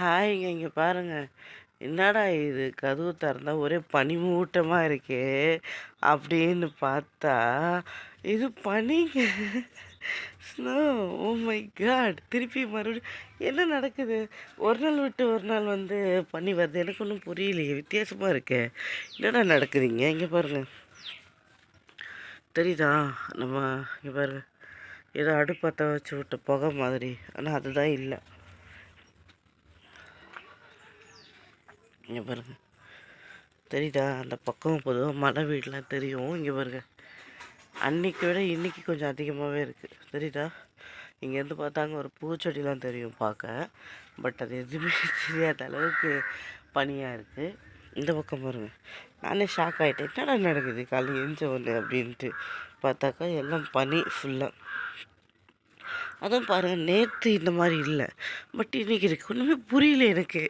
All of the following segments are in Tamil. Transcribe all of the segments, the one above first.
ஹாய்ங்க இங்கே பாருங்க. என்னடா இது? கதவு திறந்தா ஒரே பனிமூட்டமாக இருக்கே. அப்படின்னு பார்த்தா இது பனிங்க. Snow oh my god. திருப்பி மறுபடியும் என்ன நடக்குது? ஒரு நாள் விட்டு ஒரு நாள் வந்து பண்ணி வருது. எனக்கு ஒன்றும் புரியலையே. வித்தியாசமாக இருக்கே. என்னடா நடக்குதுங்க? இங்கே பாருங்கள் தெரியுதா? நம்ம இங்கே பாருங்கள் ஏதோ அடுப்பத்தை வச்சு விட்ட புகை மாதிரி. ஆனால் அதுதான் இல்லை. இங்கே பாருங்க. தெரியுதா? அந்த பக்கம் பொதுவாக மலை வீடெலாம் தெரியும் இங்கே பாருங்க. அன்றைக்கி விட இன்றைக்கி கொஞ்சம் அதிகமாகவே இருக்குது தெரியுதா? இங்கேருந்து பார்த்தாங்க ஒரு பூச்செடிலாம் தெரியும் பார்க்க. பட் அது எதுவுமே தெரியாத அளவுக்கு பனியாக இருக்குது இந்த பக்கம் பாருங்க. நானே ஷாக் ஆகிட்டேன் என்னடா நடக்குது? காலையில் எஞ்ச ஒன்று அப்படின்ட்டு பார்த்தாக்கா எல்லாம் பனி ஃபுல்லாக அதுவும் பாருங்கள் நேற்று இந்த மாதிரி இல்லை. பட் இன்றைக்கி இருக்குது ஒன்றுமே புரியல எனக்கு.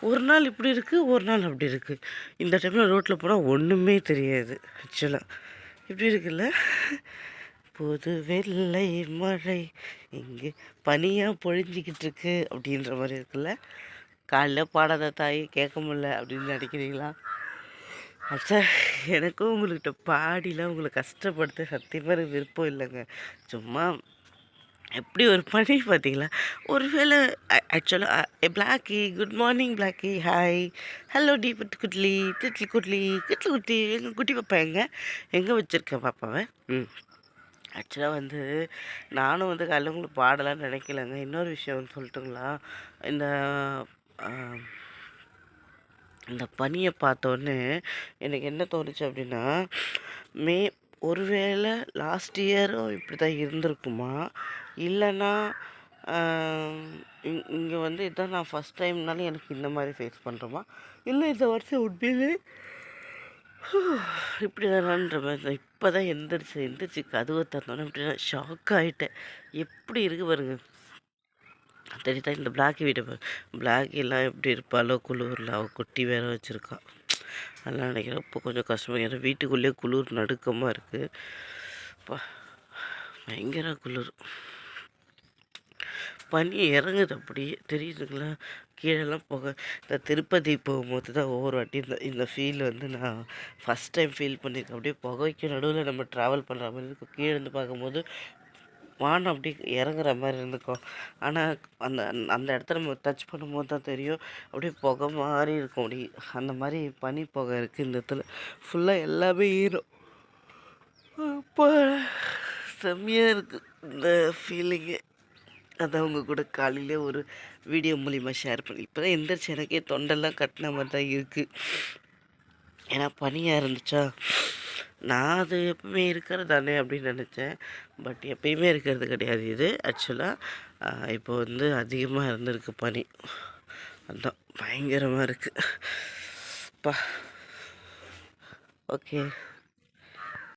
ஒரு நாள் இப்படி இருக்குது ஒரு நாள் அப்படி இருக்குது இந்த டைமில் ரோட்டில் போனால் ஒன்றுமே தெரியாது ஆக்சுவலாக இப்படி இருக்குல்ல? புது வெள்ளை மழை இங்கே பனியாக பொழிஞ்சிக்கிட்டு இருக்கு அப்படின்ற மாதிரி இருக்குல்ல? காலைல பாடாத தாய் கேட்க முடில அப்படின்னு நினைக்கிறீங்களா? அச்சா எனக்கும் உங்கள்கிட்ட பாடிலாம் உங்களை கஷ்டப்படுத்த சத்தியமாக விருப்பம் இல்லைங்க. சும்மா எப்படி ஒரு பனி பார்த்தீங்களா? ஒருவேளை ஆக்சுவலாக Blacky good morning Blacky hi hello D பட்டு குட்லி திட்லி குட்லி கிட்லி குட்டி எங்கள் குட்டி பாப்பா எங்கே? எங்கே வச்சுருக்கேன் பாப்பாவை? ம். ஆக்சுவலாக வந்து நானும் வந்து காலைல உங்களுக்கு நினைக்கலங்க. இன்னொரு விஷயம் சொல்லிட்டுங்களா சொல்லட்டுங்களா? இந்த இந்த பனியை பார்த்தோன்னே எனக்கு என்ன தோணுச்சு அப்படின்னா மே ஒருவேளை லாஸ்ட் இயரும் இப்படி தான் இருந்திருக்குமா? இல்லைன்னா இங்கே வந்து இதான் நான் ஃபஸ்ட் டைம்னாலும் எனக்கு இந்த மாதிரி ஃபேஸ் பண்ணுறோமா இல்லை இந்த வருஷம் உண்மையிலே இப்படி தானான்ற மாதிரி தான். இப்போ தான் எந்திரிச்சு எந்திரிச்சு கதவை திறந்தோன்னே இப்படி நான் ஷாக் ஆகிட்டேன் எப்படி இருக்கு பாருங்க. தெரியுதா இந்த பிளாக் வீட்டை பிளாக் எல்லாம் எப்படி இருப்பாளோ குளூரில் அவள் குட்டி வேற வச்சுருக்கான் அதெல்லாம் நினைக்கிறேன் இப்போ கொஞ்சம் கஷ்டமாக ஏன்னா வீட்டுக்குள்ளேயே குளிர் நடுக்கமாக இருக்குது பயங்கர குளிர். பனி இறங்குது அப்படியே. தெரியுதுங்களா? கீழெல்லாம் போக இந்த திருப்பதி போகும்போது தான் ஒவ்வொரு வாட்டி இந்த இந்த ஃபீல் வந்து நான் ஃபஸ்ட் டைம் ஃபீல் பண்ணியிருக்கேன். அப்படியே புகைக்கு நடுவில் நம்ம ட்ராவல் பண்ணுற மாதிரி இருக்கும். கீழே இருந்து பார்க்கும்போது வானம் அப்படியே இறங்குற மாதிரி இருந்துக்கும் ஆனால் அந்த அந்த இடத்த நம்ம டச் பண்ணும்போது தான் தெரியும். அப்படியே புகை மாதிரி இருக்கும். அப்படி அந்த மாதிரி பனி புகை இருக்குது இந்த இடத்துல. ஃபுல்லாக எல்லாமே ஈரும். அப்போ செம்மையாக இருக்குது இந்த ஃபீலிங்கு அதை அவங்க கூட காலையில் ஒரு வீடியோ மூலிமா ஷேர் பண்ணி. இப்போ தான் எந்திரிச்சு எனக்கே தொண்டெல்லாம் கட்டின மாதிரி தான் இருக்குது ஏன்னா பனியாக இருந்துச்சா? நான் அது எப்பவுமே இருக்கிறது தானே அப்படின்னு நினச்சேன். பட் எப்பயுமே இருக்கிறது கிடையாது இது. ஆக்சுவலாக இப்போ வந்து அதிகமாக இருந்திருக்கு பனி. அதான் பயங்கரமாக இருக்குது பா ஓகே.